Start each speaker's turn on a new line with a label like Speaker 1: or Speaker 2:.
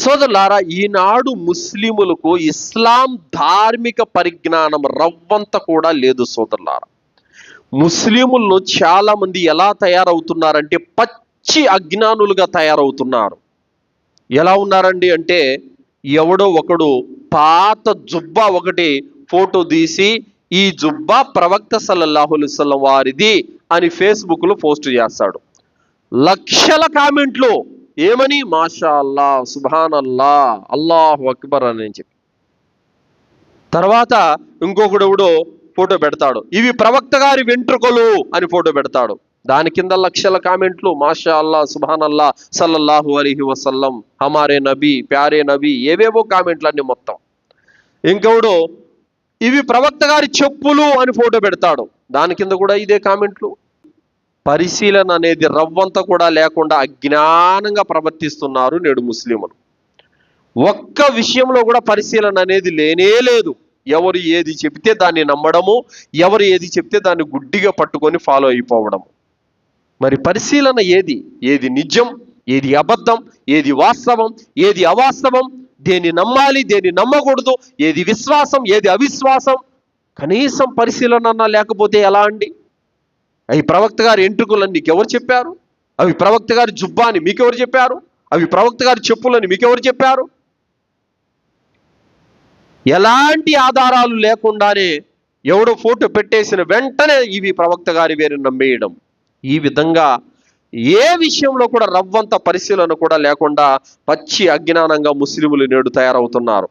Speaker 1: సోదరులారా ఈనాడు ముస్లిములకు ఇస్లాం ధార్మిక పరిజ్ఞానం రవ్వంత కూడా లేదు సోదరులారా. ముస్లిముల్లో చాలా మంది ఎలా తయారవుతున్నారంటే పచ్చి అజ్ఞానులుగా తయారవుతున్నారు. ఎలా ఉన్నారండి అంటే ఎవడో ఒకడు పాత జుబ్బా ఒకటి ఫోటో తీసి ఈ జుబ్బా ప్రవక్త సల్లల్లాహులిస్లం వారిది అని ఫేస్బుక్లో పోస్ట్ చేస్తాడు. లక్షల కామెంట్లు. ఏమని? మాషా అల్లా సుభాన్ అల్లా అల్లాహు అక్బర్ అని చెప్పి. తర్వాత ఇంకొకడెవడో ఫోటో పెడతాడు. ఇవి ప్రవక్త గారి వెంట్రుకలు అని ఫోటో పెడతాడు. దాని కింద లక్షల కామెంట్లు మాషా అల్లా సుభాన్ అల్లా సల్లల్లాహు అలీహి వసల్లం హమారే నబీ ప్యారే నబీ ఏవేవో కామెంట్లు అన్ని మొత్తం. ఇంకొకడు ఇవి ప్రవక్త గారి చెప్పులు అని ఫోటో పెడతాడు. దాని కింద కూడా ఇదే కామెంట్లు. పరిశీలన అనేది రవ్వంత కూడా లేకుండా అజ్ఞానంగా ప్రవర్తిస్తున్నారు నేడు ముస్లింలు ఒక్క విషయంలో కూడా పరిశీలన అనేది లేనే లేదు. ఎవరు ఏది చెప్తే దాన్ని నమ్మడము ఎవరు ఏది చెప్తే దాన్ని గుడ్డిగా పట్టుకొని ఫాలో అయిపోవడం మరి పరిశీలన ఏది? ఏది నిజం? ఏది అబద్ధం? ఏది వాస్తవం? ఏది అవాస్తవం? దేని నమ్మాలి దేని నమ్మకూడదు? ఏది విశ్వాసం? ఏది అవిశ్వాసం? కనీసం పరిశీలన లేకపోతే ఎలా అండి? అవి ప్రవక్త గారి ఎంట్రుకలని నీకెవరు చెప్పారు? అవి ప్రవక్త గారి జుబ్బాని మీకెవరు చెప్పారు? అవి ప్రవక్త గారి చెప్పులని మీకెవరు చెప్పారు? ఎలాంటి ఆధారాలు లేకుండానే ఎవడో ఫోటో పెట్టేసిన వెంటనే ఇవి ప్రవక్త గారి వేరు నమ్మేయడం. ఈ విధంగా ఏ విషయంలో కూడా రవ్వంత పరిశీలన కూడా లేకుండా పచ్చి అజ్ఞానంగా ముస్లిములు నేడు తయారవుతున్నారు.